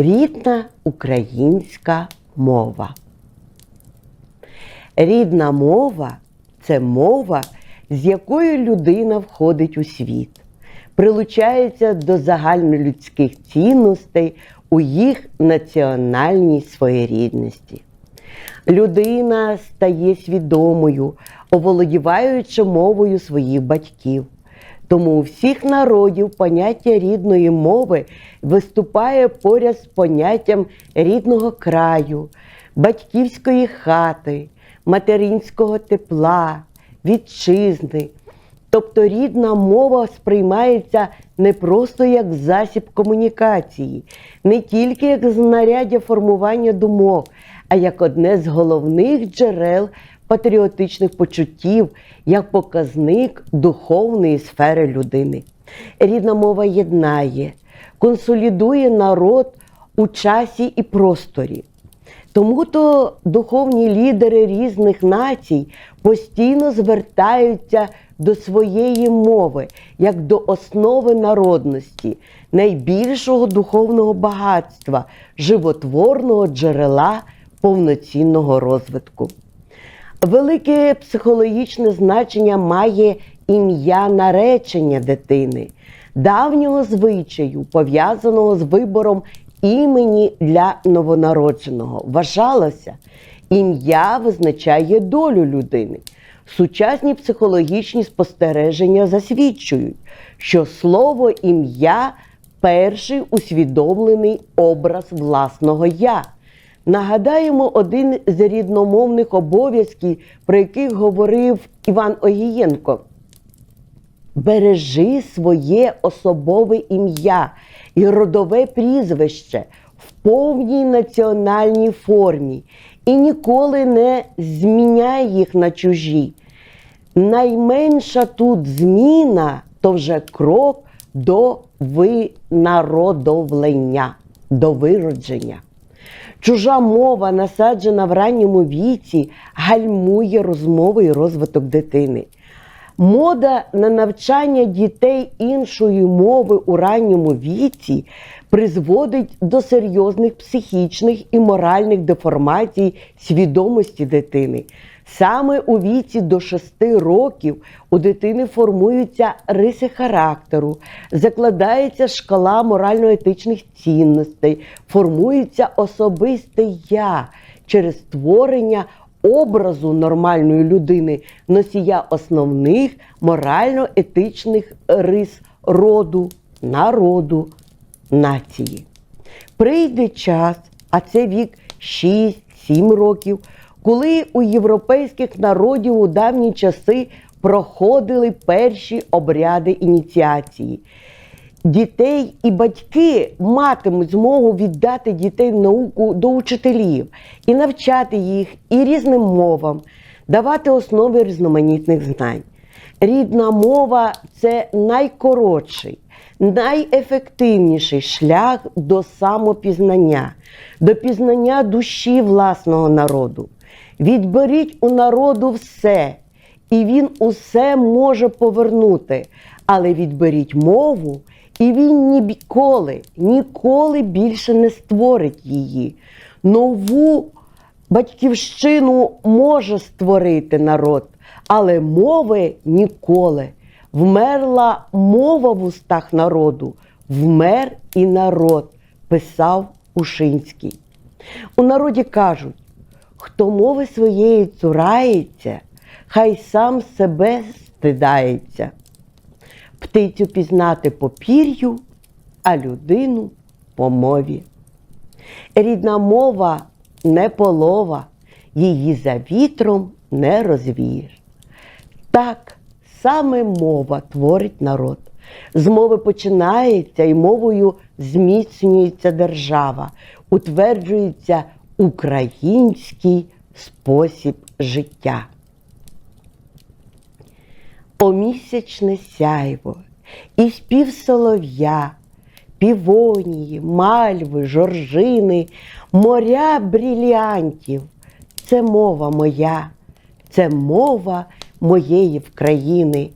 Рідна українська мова. Рідна мова це мова, з якою людина входить у світ, прилучається до загальнолюдських цінностей у їх національній своєрідності. Людина стає свідомою, оволодіваючи мовою своїх батьків. Тому у всіх народів поняття рідної мови виступає поряд з поняттям рідного краю, батьківської хати, материнського тепла, вітчизни. Тобто рідна мова сприймається не просто як засіб комунікації, не тільки як знаряддя формування думок, а як одне з головних джерел патріотичних почуттів, як показник духовної сфери людини. Рідна мова єднає, консолідує народ у часі і просторі. Тому то духовні лідери різних націй постійно звертаються до своєї мови як до основи народності, найбільшого духовного багатства, животворного джерела повноцінного розвитку. Велике психологічне значення має ім'я наречення дитини, давнього звичаю, пов'язаного з вибором імені для новонародженого. Вважалося, ім'я визначає долю людини. Сучасні психологічні спостереження засвідчують, що слово ім'я перший усвідомлений образ власного я. Нагадаємо один з рідномовних обов'язків, про яких говорив Іван Огієнко. Бережи своє особове ім'я і родове прізвище в повній національній формі і ніколи не зміняй їх на чужі. Найменша тут зміна то вже крок до винародовлення, до виродження. Чужа мова, насаджена в ранньому віці, гальмує розмови і розвиток дитини. Мода на навчання дітей іншої мови у ранньому віці призводить до серйозних психічних і моральних деформацій свідомості дитини. Саме у віці до 6 років у дитини формуються риси характеру, закладається шкала морально-етичних цінностей, формується особисте я через створення образу нормальної людини, носія основних морально-етичних рис роду, народу, нації. Прийде час, а це вік 6-7 років, коли у європейських народів у давні часи проходили перші обряди ініціації. Дітей і батьки матимуть змогу віддати дітей в науку до учителів і навчати їх і різним мовам, давати основи різноманітних знань. Рідна мова це найкоротший, найефективніший шлях до самопізнання, до пізнання душі власного народу. Відберіть у народу все, і він усе може повернути, але відберіть мову. І він ніколи, ніколи більше не створить її. Нову батьківщину може створити народ, але мови ніколи. Вмерла мова в устах народу, вмер і народ, писав Ушинський. У народі кажуть, хто мови своєї цурається, хай сам себе стидається птицю пізнати по пір'ю, а людину по мові. Рідна мова не полова, її за вітром не розвієш. Так саме мова творить народ. З мови починається і мовою зміцнюється держава, утверджується український спосіб життя. Помісячне сяйво, і спів солов'я, півонії, мальви, жоржини, моря бріліантів. Це мова моя, це мова моєї вкраїни,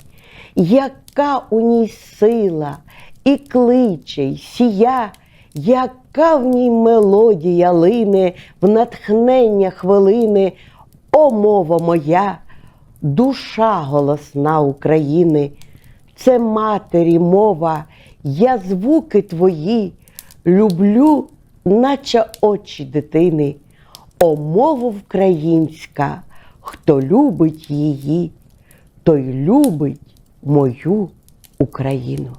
яка у ній сила і кличе, й сія, яка в ній мелодія лине, в натхнення хвилини, о мова моя, душа голосна України, це матері мова, я звуки твої люблю, наче очі дитини. О мова українська, хто любить її, той любить мою Україну.